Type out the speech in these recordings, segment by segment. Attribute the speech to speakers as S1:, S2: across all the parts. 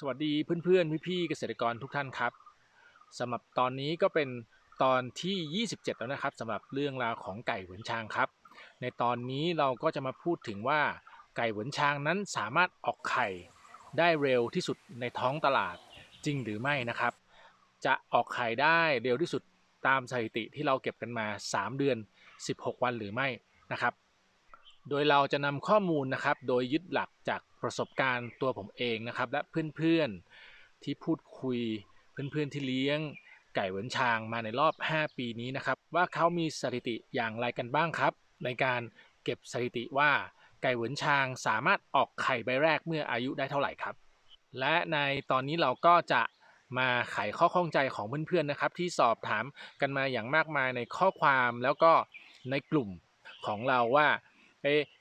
S1: สวัสดีเพื่อนๆ พี่ๆเกษตรกรทุกท่านครับสำหรับตอนนี้ก็เป็นตอนที่ 27 แล้วนะครับสำหรับเรื่องราวของไก่หวนชางครับ ในตอนนี้เราก็จะมาพูดถึงว่าไก่หวนชางนั้นสามารถออกไข่ได้เร็วที่สุดในท้องตลาดจริงหรือไม่นะครับ จะออกไข่ได้เร็วที่สุดตามสถิติที่เราเก็บกันมา 3 เดือน 16 วันหรือไม่นะครับ โดยเราจะนำข้อมูลนะครับ โดยยึดหลักจากประสบการณ์ตัวผมเองนะครับ และเพื่อนๆที่พูดคุย เพื่อนๆที่เลี้ยง ไก่เหวินชางมาในรอบ 5 ปีนี้นะครับ ว่าเขามีสถิติอย่างไรกันบ้างครับ ในการเก็บสถิติว่าไก่เหวินชางสามารถออกไข่ใบแรกเมื่ออายุได้เท่าไหร่ครับ และในตอนนี้เราก็จะมาไขข้อข้องใจของเพื่อนๆนะครับ ที่สอบถามกันมาอย่างมากมายในข้อความแล้วก็ในกลุ่มของเราว่า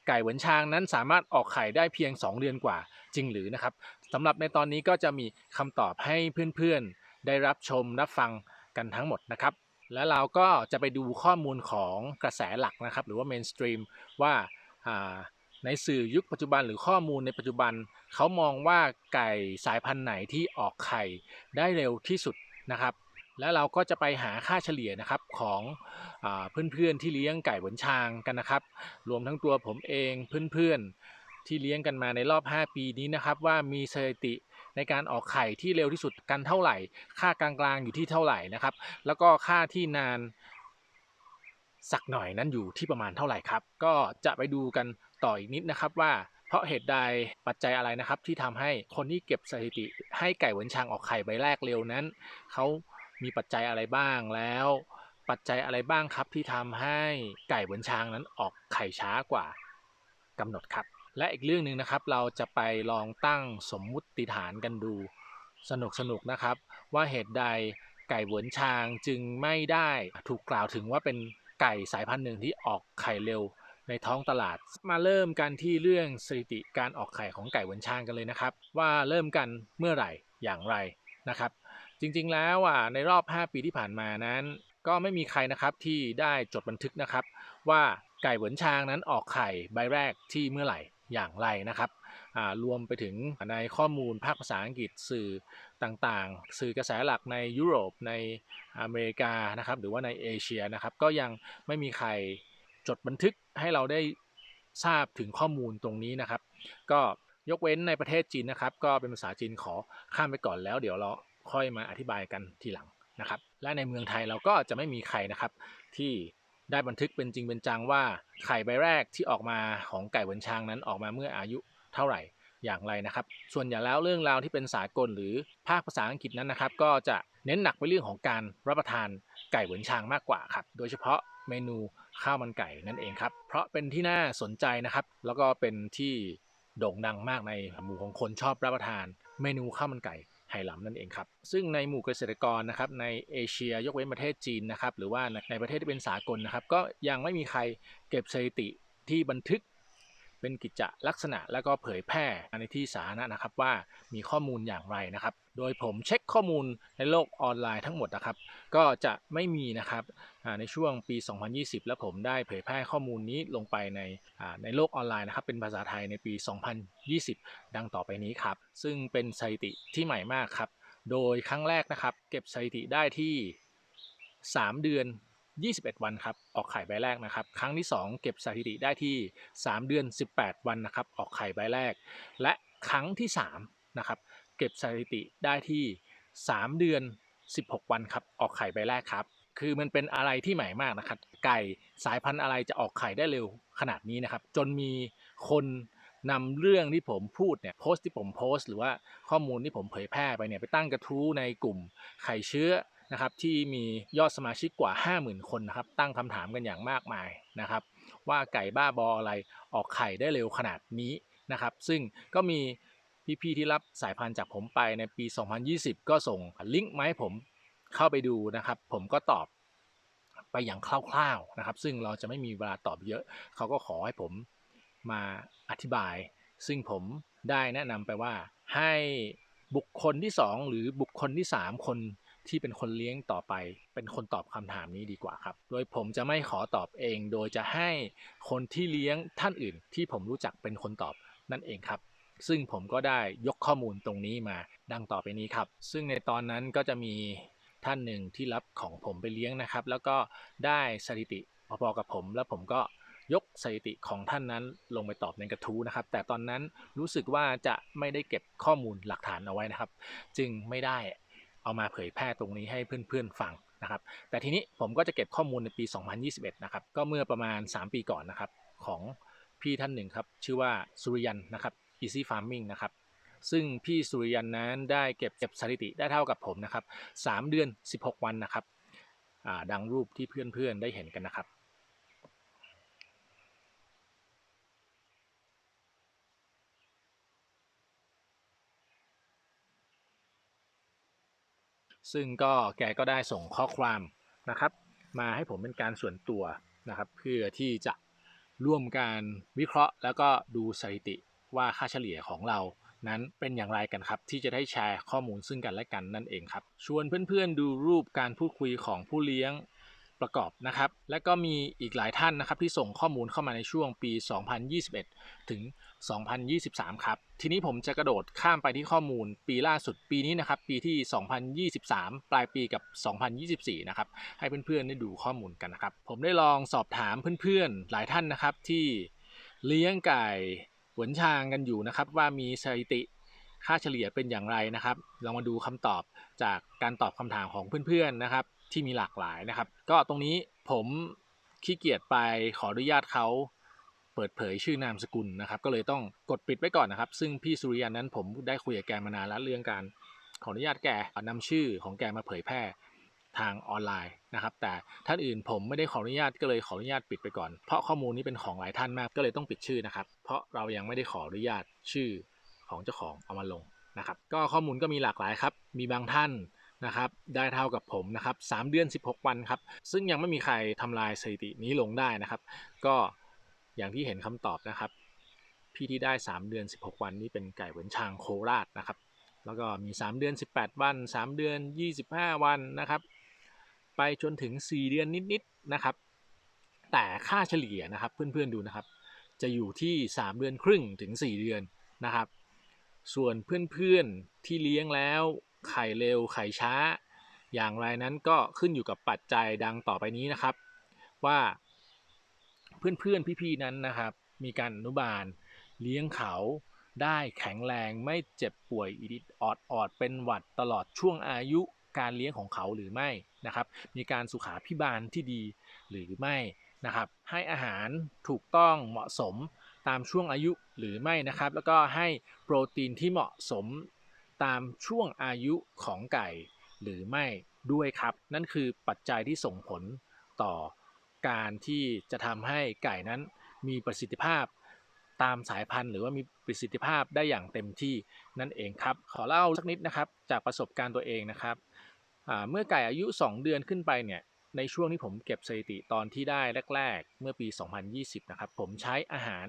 S1: ไก่เหวินชางนั้นสามารถออกไข่ได้เพียง 2 เดือนกว่าจริงหรือนะครับสำหรับในตอนนี้ก็จะมีคำตอบให้เพื่อนๆ ได้รับชมรับฟังกันทั้งหมดนะครับ และเราก็จะไปดูข้อมูลของกระแสหลักนะครับ หรือว่าเมนสตรีมว่าอ่าในสื่อยุคปัจจุบันหรือข้อมูลในปัจจุบัน เขามองว่าไก่สายพันธุ์ไหนที่ออกไข่ได้เร็วที่สุดนะครับ แล้วเราก็จะไปหาค่าเฉลี่ยนะครับของอเพื่อนๆที่เลี้ยงไก่เหวินชางกันนะครับ รวมทั้งตัวผมเองเพื่อนๆที่เลี้ยงกันมาในรอบ 5 ปีนี้นะครับ ว่ามีสถิติในการออกไข่ที่เร็วที่สุดกันเท่าไหร่ ค่ากลางๆอยู่ที่เท่าไหร่นะครับ แล้วก็ค่าที่นานสักหน่อยนั้นอยู่ที่ประมาณเท่าไหร่ครับ ก็จะไปดูกันต่ออีกนิดนะครับว่าเพราะเหตุใดปัจจัยอะไรนะครับที่ทำให้คนที่เก็บสถิติให้ไก่หวนชางออกไข่ใบแรกเร็วนั้นเขา มีปัจจัยอะไรบ้างแล้ว ปัจจัยอะไรบ้างครับที่ทำให้ไก่เหวินชางนั้นออกไข่ช้ากว่ากำหนดครับ และอีกเรื่องหนึ่งนะครับ เราจะไปลองตั้งสมมุติฐานกันดู สนุกสนุกนะครับ ว่าเหตุใดไก่เหวินชางจึงไม่ได้ถูกกล่าวถึงว่าเป็นไก่สายพันธุ์หนึ่งที่ออกไข่เร็วในท้องตลาด มาเริ่มกันที่เรื่องสถิติการออกไข่ของไก่เหวินชางกันเลยนะครับ ว่าเริ่มกันเมื่อไหร่อย่างไรนะครับ จริงๆแล้วอะในรอบ 5 ปีที่ผ่านมานั้น ก็ไม่มีใครนะครับที่ได้จดบันทึกนะครับ ว่าไก่เหวินชางนั้นออกไข่ใบแรกที่เมื่อไหร่อย่างไรนะครับอ่ารวมไปถึงในข้อมูลภาคภาษาอังกฤษสื่อต่างๆ สื่อกระแสหลักในยุโรปในอเมริกานะครับหรือว่าในเอเชียนะครับก็ยังไม่มีใครจดบันทึกให้เราได้ทราบถึงข้อมูลตรงนี้นะครับ ก็ยกเว้นในประเทศจีนนะครับ ก็เป็นภาษาจีนขอข้ามไปก่อนแล้วเดี๋ยวเรา ค่อยมาอธิบายกันทีหลังนะครับ และในเมืองไทยเราก็จะไม่มีใครนะครับ ที่ได้บันทึกเป็นจริงเป็นจังว่าไข่ใบแรกที่ออกมาของไก่เวินชางนั้นออกมาเมื่ออายุเท่าไหร่อย่างไรนะครับ ส่วนอย่างแล้วเรื่องราวที่เป็นสากลหรือภาคภาษาอังกฤษนั้นนะครับ ก็จะเน้นหนักไปเรื่องของการรับประทานไก่เหวินชางมากกว่าครับ โดยเฉพาะเมนูข้าวมันไก่นั่นเองครับ เพราะเป็นที่น่าสนใจนะครับ แล้วก็เป็นที่โด่งดังมากในหมู่ของคนชอบรับประทาน เมนูข้าวมันไก่ ไหหลำนั่นเองครับ ซึ่งในหมู่เกษตรกรนะครับในเอเชียยกเว้นประเทศจีนนะครับหรือว่าในประเทศที่เป็นสากลนะครับก็ยังไม่มีใครเก็บสถิติที่บันทึก เป็นกิจลักษณะแล้วก็เผยแพร่ในที่สาธารณะนะครับว่ามีข้อมูลอย่างไรนะครับ โดยผมเช็คข้อมูลในโลกออนไลน์ทั้งหมดนะครับ ก็จะไม่มีนะครับในช่วงปี 2020 แล้วผมได้เผยแพร่ข้อมูลนี้ลงไปในในโลกออนไลน์นะครับ เป็นภาษาไทยในปี 2020 ดังต่อไปนี้ครับ ซึ่งเป็นสถิติที่ใหม่มากครับ โดยครั้งแรกนะครับ เก็บสถิติได้ที่ 3 เดือน 21 วันครับ ออกไข่ใบแรกนะครับ ครั้งที่ 2 เก็บสถิติได้ที่ 3 เดือน 18 วันนะครับ ออกไข่ใบแรก และครั้งที่3นะครับ เก็บสถิติได้ที่ 3 เดือน 16 วันครับ ออกไข่ใบแรกครับ คือมันเป็นอะไรที่ใหม่มากนะครับ ไก่สายพันธุ์อะไรจะออกไข่ได้เร็วขนาดนี้นะครับ จนมีคนนำเรื่องที่ผมพูดเนี่ยโพสต์ที่ผมโพสต์ หรือว่าข้อมูลที่ผมเผยแพร่ไปเนี่ยไปตั้งกระทู้ในกลุ่มไข่เชื้อ นะครับที่มียอดสมาชิกกว่า 50,000 คนนะครับตั้งคำถามกันอย่างมากมายนะครับ ว่าไก่บ้าบออะไรออกไข่ได้เร็วขนาดนี้นะครับ ซึ่งก็มีพี่ๆที่รับสายพันธุ์จากผมไปในปี 2020 ก็ส่งลิงก์มาให้ผมเข้าไปดูนะครับ ผมก็ตอบไปอย่างคร่าวๆนะครับ ซึ่งเราจะไม่มีเวลาตอบเยอะ เขาก็ขอให้ผมมาอธิบาย ซึ่งผมได้แนะนำไปว่าให้บุคคลที่ 2 หรือบุคคลที่ 3 คน ที่เป็นคนเลี้ยงต่อไป เป็นคนตอบคำถามนี้ดีกว่าครับ โดยผมจะไม่ขอตอบเอง โดยจะให้คนที่เลี้ยงท่านอื่น ที่ผมรู้จักเป็นคนตอบนั่นเองครับ ซึ่งผมก็ได้ยกข้อมูลตรงนี้มาดังต่อไปนี้ครับ ซึ่งในตอนนั้นก็จะมีท่านหนึ่งที่รับของผมไปเลี้ยงนะครับ แล้วก็ได้สถิติพอๆกับผม แล้วผมก็ยกสถิติของท่านนั้นลงไปตอบในกระทู้นะครับ แต่ตอนนั้นรู้สึกว่าจะไม่ได้เก็บข้อมูลหลักฐานเอาไว้นะครับ จึงไม่ได้ เอามาเผยแพร่ตรงนี้ให้เพื่อนๆฟังนะครับ แต่ทีนี้ผมก็จะเก็บข้อมูลในปี 2021 นะครับ ก็เมื่อประมาณ 3 ปีก่อนนะครับ ของพี่ท่านหนึ่งครับ ชื่อว่าสุริยันนะครับ Easy Farming นะครับ ซึ่งพี่สุริยันนั้นได้เก็บเก็บสถิติได้เท่ากับผมนะครับ 3 เดือน 16 วันนะครับดังรูปที่เพื่อนๆได้เห็นกันนะครับ ซึ่งก็แกก็ได้ส่งข้อความนะครับ มาให้ผมเป็นการส่วนตัวนะครับ เพื่อที่จะร่วมการวิเคราะห์ แล้วก็ดูสถิติว่าค่าเฉลี่ยของเรานั้นเป็นอย่างไรกันครับ ที่จะได้แชร์ข้อมูลซึ่งกันและกันนั่นเองครับ ชวนเพื่อนๆดูรูปการพูดคุยของผู้เลี้ยง ประกอบนะครับ และก็มีอีกหลายท่านนะครับที่ส่งข้อมูลเข้ามาในช่วงปี 2021 ถึง 2023 ครับ ทีนี้ผมจะกระโดดข้ามไปที่ข้อมูลปีล่าสุดปีนี้นะครับ ปีที่ 2023 ปลายปีกับ 2024 นะครับ ให้เพื่อนๆได้ดูข้อมูลกันนะครับ ผมได้ลองสอบถามเพื่อนๆ หลายท่านนะครับที่เลี้ยงไก่หวนชางกันอยู่นะครับว่ามีสถิติค่าเฉลี่ยเป็นอย่างไรนะครับลองมาดูคำตอบจากการตอบคำถามของเพื่อนๆนะครับ ที่มีหลากหลายนะครับ ก็ตรงนี้ผมขี้เกียจไปขออนุญาตเขาเปิดเผยชื่อนามสกุลนะครับ ก็เลยต้องกดปิดไว้ก่อนนะครับ ซึ่งพี่สุริยันนั้นผมได้คุยกับแกมานานแล้วเรื่องการขออนุญาตแกนำชื่อของแกมาเผยแพร่ทางออนไลน์นะครับ แต่ท่านอื่นผมไม่ได้ขออนุญาตก็เลยขออนุญาตปิดไปก่อน เพราะข้อมูลนี้เป็นของหลายท่านมากก็เลยต้องปิดชื่อนะครับ เพราะเรายังไม่ได้ขออนุญาตชื่อของเจ้าของเอามาลงนะครับ ก็ข้อมูลก็มีหลากหลายครับ มีบางท่าน นะครับได้เท่ากับผมนะครับ3เดือน 16 วันครับซึ่งยังไม่มีใครทำลายสถิตินี้ลงได้นะครับ ก็อย่างที่เห็นคำตอบนะครับ พี่ที่ได้ 3 เดือน 16 วันนี้เป็นไก่เหวินชางโคราชนะครับ แล้วก็มี 3 เดือน 18 วัน 3 เดือน 25 วันนะครับ ไปจนถึง 4 เดือนนิดๆนะครับ แต่ค่าเฉลี่ยนะครับเพื่อนๆดูนะครับ จะอยู่ที่ 3 เดือนครึ่งถึง 4 เดือนนะครับ ส่วนเพื่อนๆที่เลี้ยงแล้ว ไข่เร็วไข่ช้า อย่างไรนั้นก็ขึ้นอยู่กับปัจจัยดังต่อไปนี้นะครับ ว่าเพื่อนๆพี่ๆนั้นนะครับ มีการอนุบาลเลี้ยงเขาได้แข็งแรงไม่เจ็บป่วยอิดออดออดเป็นหวัดตลอดช่วงอายุการเลี้ยงของเขาหรือไม่นะครับ มีการสุขาพิบาลที่ดีหรือไม่นะครับ ให้อาหารถูกต้องเหมาะสมตามช่วงอายุหรือไม่นะครับ แล้วก็ให้โปรตีนที่เหมาะสม ตามช่วงอายุของไก่ หรือไม่ด้วยครับ นั่นคือปัจจัยที่ส่งผลต่อการที่จะทำให้ไก่นั้นมีประสิทธิภาพตามสายพันธุ์ หรือว่ามีประสิทธิภาพได้อย่างเต็มที่นั่นเองครับ ขอเล่าสักนิดนะครับจากประสบการณ์ตัวเองนะครับเมื่อไก่อายุ 2 เดือนขึ้นไปเนี่ยในช่วงที่ผมเก็บสถิติตอนที่ได้แรก ๆ เมื่อปี 2020 นะครับ ผมใช้อาหาร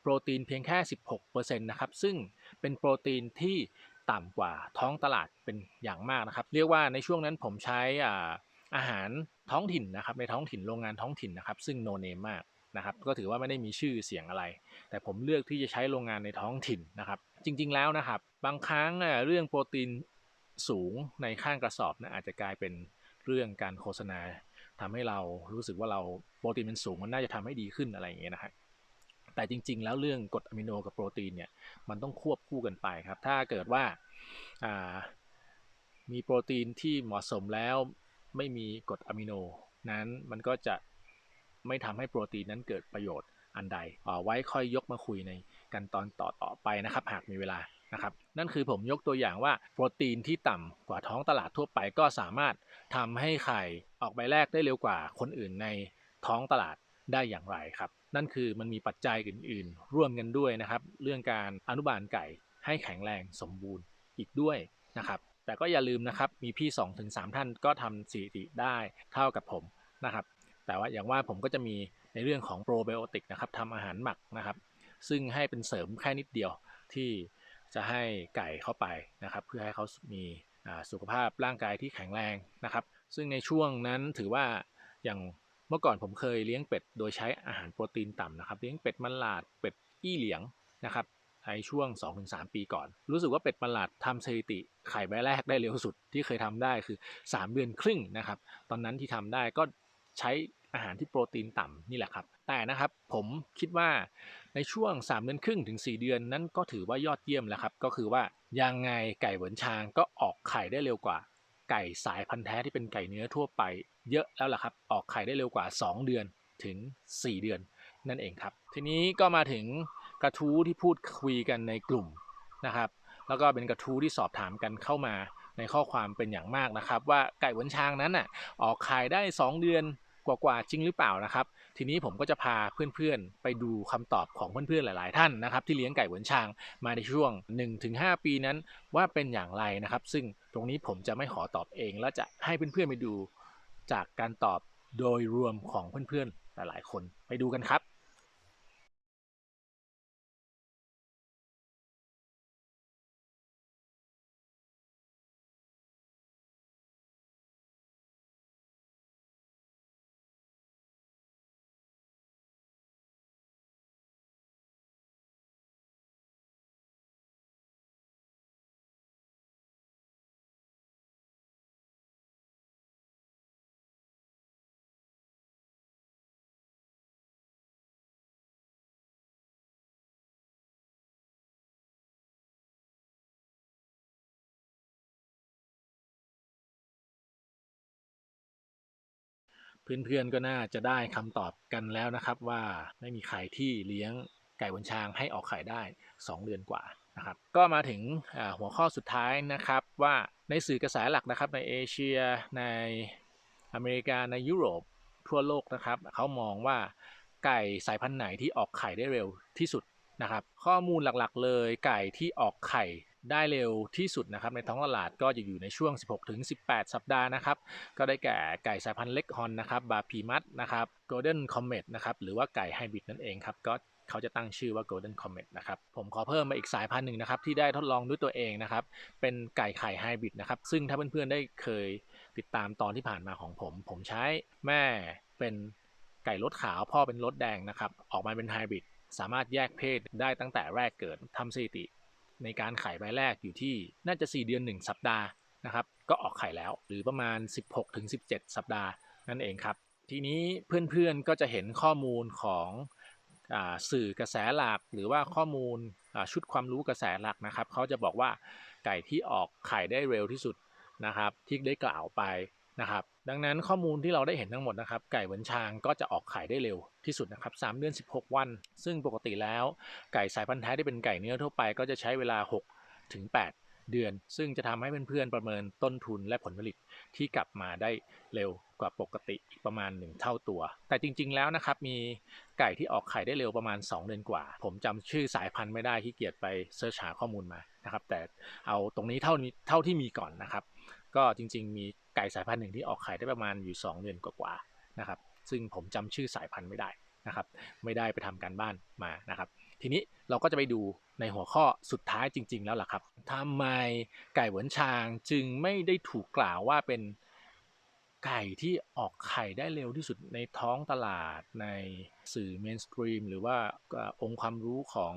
S1: โปรตีนเพียงแค่ 16%นะครับ ซึ่งเป็นโปรตีนที่ ต่ำกว่าท้องตลาดเป็นอย่างมากนะครับ เรียกว่าในช่วงนั้นผมใช้อาหารท้องถิ่นนะครับในท้องถิ่นโรงงานท้องถิ่นนะครับ ซึ่งโนเนมมากนะครับก็ถือว่าไม่ได้มีชื่อเสียงอะไร แต่ผมเลือกที่จะใช้โรงงานในท้องถิ่นนะครับ จริง ๆแล้วนะครับ บางครั้งเรื่องโปรตีนสูงในข้างกระสอบนะอาจจะกลายเป็นเรื่องการโฆษณาทำให้เรารู้สึกว่าเราโปรตีนมันสูงมันน่าจะทำให้ดีขึ้นอะไรอย่างเงี้ยนะครับ แต่จริง ๆ แล้วเรื่องกรดอะมิโนกับโปรตีนเนี่ยมันต้องควบคู่กันไปครับ ถ้าเกิดว่ามีโปรตีนที่เหมาะสมแล้วไม่มีกรดอะมิโนนั้นมันก็จะไม่ทำให้โปรตีนนั้นเกิดประโยชน์อันใดเอไว้ค่อยยกมาคุยในกันตอนต่อต่อไปนะครับ หากมีเวลานะครับ นั่นคือผมยกตัวอย่างว่าโปรตีนที่ต่ำกว่าท้องตลาดทั่วไปก็สามารถทำให้ไข่ออกใบแรกได้เร็วกว่าคนอื่นในท้องตลาด ได้อย่างไรครับ นั่นคือมันมีปัจจัยอื่น ๆ ร่วมกันด้วยนะครับ เรื่องการอนุบาลไก่ให้แข็งแรงสมบูรณ์อีกด้วยนะครับ แต่ก็อย่าลืมนะครับ มีพี่ 2-3 ท่านก็ทำสถิติได้เท่ากับผมนะครับ แต่ว่าอย่างว่าผมก็จะมีในเรื่องของโปรไบโอติกนะครับทำอาหารหมักนะครับ ซึ่งให้เป็นเสริมแค่นิดเดียวที่จะให้ไก่เข้าไปนะครับ เพื่อให้เขามีสุขภาพร่างกายที่แข็งแรงนะครับ ซึ่งในช่วงนั้นถือว่าอย่าง เมื่อก่อนผมเคยเลี้ยงเป็ดโดยใช้อาหารโปรตีนต่ำนะครับเลี้ยงเป็ดมันหลาดเป็ดอี้เหลียงนะครับในช่วง 2-3 ปีก่อน รู้สึกว่าเป็ดประหลาดทำสถิติไข่ใบแรกได้เร็วสุดที่เคยทำได้คือ 3 เดือนครึ่งนะครับตอนนั้นที่ทำได้ก็ใช้อาหารที่โปรตีนต่ำนี่แหละครับ แต่นะครับผมคิดว่าในช่วง 3 เดือนครึ่งถึง 4 เดือนนั้นก็ถือว่ายอดเยี่ยมแล้วครับ ก็คือว่ายังไงไก่เหวินชางก็ออกไข่ได้เร็วกว่า ไก่สายพันธุ์แท้ที่เป็นไก่เนื้อทั่วไป เยอะแล้วล่ะครับ ออกไข่ได้เร็วกว่า 2 เดือนถึง 4 เดือน นั่นเองครับ ทีนี้ก็มาถึงกระทู้ที่พูดคุยกันในกลุ่มนะครับ แล้วก็เป็นกระทู้ที่สอบถามกันเข้ามาในข้อความเป็นอย่างมากนะครับ ว่าไก่หวนช้างนั้นน่ะออกไข่ได้ 2 เดือนกว่าๆจริงหรือเปล่านะครับ ทีนี้ผมก็จะพาเพื่อนๆ ไปดูคำตอบของเพื่อนๆ หลายๆ ท่านนะครับ ที่เลี้ยงไก่หวนชางมาในช่วง 1-5 ปีนั้นว่าเป็นอย่างไรนะครับ ซึ่งตรงนี้ผมจะไม่ขอตอบเอง แล้วจะให้เพื่อนๆ ไปดูจากการตอบโดยรวมของเพื่อนๆ หลายๆ คนไปดูกันครับ เพื่อนๆก็น่าจะได้คำตอบกันแล้วนะครับว่าไม่มีใครที่เลี้ยงไก่บนช้างให้ออกไข่ได้ 2 เดือนกว่านะครับก็มาถึงหัวข้อสุดท้ายนะครับว่าในสื่อกระแสหลักนะครับในเอเชียในอเมริกาในยุโรปทั่วโลกนะครับเขามองว่าไก่สายพันธุ์ไหนที่ออกไข่ได้เร็วที่สุดนะครับข้อมูลหลักๆเลยไก่ที่ออกไข่ ได้เร็วที่สุดนะครับในท้องตลาดก็จะอยู่ในช่วง 16-18 สัปดาห์นะครับก็ได้แก่ไก่สายพันธุ์เล็กฮอนนะครับบาพีมัตนะครับโกลเด้นคอมเมตนะครับหรือว่าไก่ไฮบริดนั่นเองครับก็เขาจะตั้งชื่อว่า Golden Comet นะครับ ผมขอเพิ่มมาอีกสายพันธุ์หนึ่งนะครับ ที่ได้ทดลองด้วยตัวเองนะครับ เป็นไก่ไข่ไฮบริดนะครับ ซึ่งถ้าเพื่อนๆได้เคยติดตามตอนที่ผ่านมาของผม ผมใช้แม่เป็นไก่รถขาวพ่อเป็นรถแดงนะครับ ออกมาเป็นไฮบริดสามารถแยกเพศได้ตั้งแต่แรกเกิดทำสถิติ ในการไข่ใบแรกอยู่ที่น่าจะ 4 เดือน 1 สัปดาห์นะครับ ก็ออกไข่แล้วหรือประมาณ 16-17 สัปดาห์นั่นเองครับ ทีนี้เพื่อนๆก็จะเห็นข้อมูลของอสื่อกระแสหลักหรือว่าข้อมูลชุดความรู้กระแสหลักนะครับเขาจะบอกว่าไก่ที่ออกไข่ได้เร็วที่สุดนะครับที่ได้กล่าวไปนะครับ ดังนั้นข้อมูลที่เราได้เห็นทั้งหมดนะครับ ไก่เหวินชางก็จะออกไข่ได้เร็วที่สุดนะครับ3เดือน 16 วัน ซึ่งปกติแล้วไก่สายพันธุ์แท้ที่เป็นไก่เนื้อทั่วไปก็จะใช้เวลา 6 ถึง 8 เดือน ซึ่งจะทำให้เพื่อนๆประเมินต้นทุนและผลผลิตที่กลับมาได้เร็วกว่าปกติประมาณ 1 เท่าตัว แต่จริง ๆ แล้วนะครับมีไก่ที่ออกไข่ได้เร็วประมาณ 2 เดือนกว่า ผมจำชื่อสายพันธุ์ไม่ได้ที่เกียจไปเสิร์ชหาข้อมูลมานะครับแต่เอาตรงนี้เท่านี้เท่าที่มีก่อนนะครับ ก็จริง ๆ มีไก่สายพันธุ์หนึ่งที่ออกไข่ได้ประมาณอยู่ 2 เดือนกว่าๆนะครับ ซึ่งผมจำชื่อสายพันธุ์ไม่ได้นะครับ ไม่ได้ไปทำการบ้านมานะครับ ทีนี้เราก็จะไปดูในหัวข้อสุดท้ายจริง ๆ แล้วล่ะครับทำไมไก่เหวินชางจึงไม่ได้ถูกกล่าวว่าเป็นไก่ที่ออกไข่ได้เร็วที่สุดในท้องตลาดในสื่อเมนสตรีมหรือว่าองค์ความรู้ของ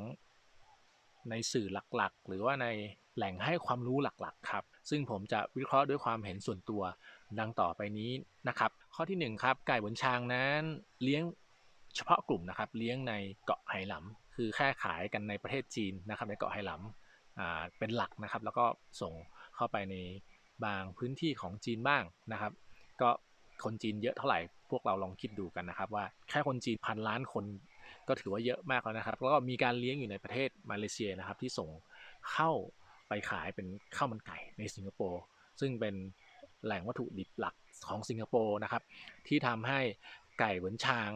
S1: ในสื่อหลักๆ หรือว่าใน แหล่งให้ความรู้หลักๆครับ ซึ่งผมจะวิเคราะห์ด้วยความเห็นส่วนตัวดังต่อไปนี้นะครับ ข้อที่1ครับไก่บนชางนั้นเลี้ยงเฉพาะกลุ่มนะครับเลี้ยงในเกาะไหหลำคือแค่ขายกันในประเทศจีนนะครับในเกาะไหหลำเป็นหลักนะครับ แล้วก็ส่งเข้าไปในบางพื้นที่ของจีนบ้างนะครับ ก็คนจีนเยอะเท่าไหร่พวกเราลองคิดดูกันนะครับ ว่าแค่คนจีนพันล้านคนก็ถือว่าเยอะมากแล้วนะครับแล้วก็มีการเลี้ยงอยู่ในประเทศมาเลเซียนะครับที่ส่งเข้า ไปขายเป็นข้าวมันไก่ในสิงคโปร์ซึ่งเป็นแหล่งวัตถุดิบหลักของสิงคโปร์นะครับ ที่ทำให้ไก่เหวินชาง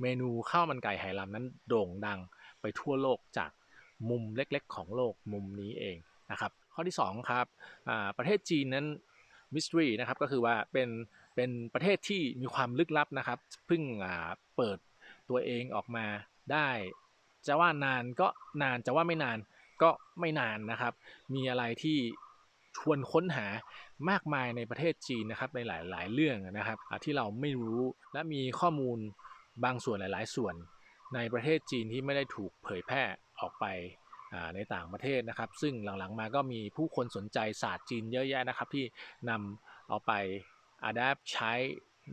S1: เมนูข้าวมันไก่ไหหลำนั้นโด่งดังไปทั่วโลกจากมุมเล็กๆ ของโลกมุมนี้เองนะครับ ข้อที่ 2 ครับประเทศจีนนั้นมิสทรีนะครับก็คือว่าเป็นเป็นประเทศที่มีความลึกลับนะครับเพิ่งเปิดตัวเองออกมาได้ จะว่านานก็นานจะว่าไม่นาน ก็ไม่นานนะครับ มีอะไรที่ชวนค้นหามากมายในประเทศจีนนะครับในหลาย ๆ เรื่องนะครับที่เราไม่รู้และมีข้อมูลบางส่วนหลาย ๆ ส่วนในประเทศจีนที่ไม่ได้ถูกเผยแพร่ออกไปในต่างประเทศนะครับ ซึ่งหลัง ๆ มาก็มีผู้คนสนใจศาสตร์จีนเยอะแยะนะครับ ที่นำเอาไป adapt ใช้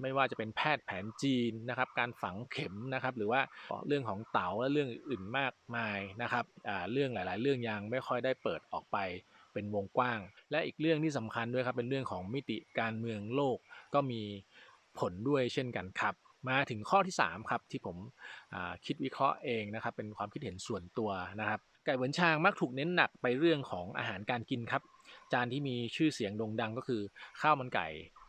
S1: ไม่ว่าจะเป็นแพทย์แผนจีนนะครับการฝังเข็มนะครับหรือว่าเรื่องของเต๋าและเรื่องอื่นมากมายนะครับเรื่องหลาย ๆ เรื่องยังไม่ค่อยได้เปิดออกไปเป็นวงกว้าง และอีกเรื่องที่สำคัญด้วยครับเป็นเรื่องของมิติการเมืองโลกก็มีผลด้วยเช่นกันครับ มาถึงข้อที่3ครับที่ผมคิดวิเคราะห์เองนะครับเป็นความคิดเห็นส่วนตัวนะครับไก่เหวินชางมักถูกเน้นหนักไปเรื่องของอาหารการกินครับจานที่มีชื่อเสียงโด่งดังก็คือข้าวมันไก่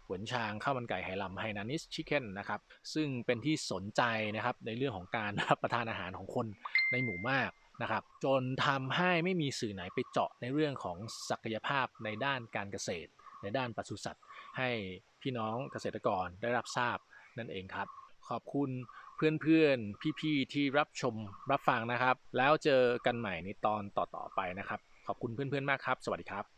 S1: หวนชางข้าวมันไก่ไหหลำไฮนานิสชิคเก้นนะครับซึ่งเป็นที่สนใจนะครับในเรื่องของการรับประทานอาหารของคนในหมู่มากนะครับจนทำให้ไม่มีสื่อไหนไปเจาะในเรื่องของศักยภาพในด้านการเกษตร ในด้านปศุสัตว์ ให้พี่น้องเกษตรกรได้รับทราบนั่นเองครับ ขอบคุณเพื่อนๆ พี่ๆ ที่รับชมรับฟังนะครับ แล้วเจอกันใหม่ในตอนต่อๆไปนะครับ ขอบคุณเพื่อนๆ มากครับ สวัสดีครับ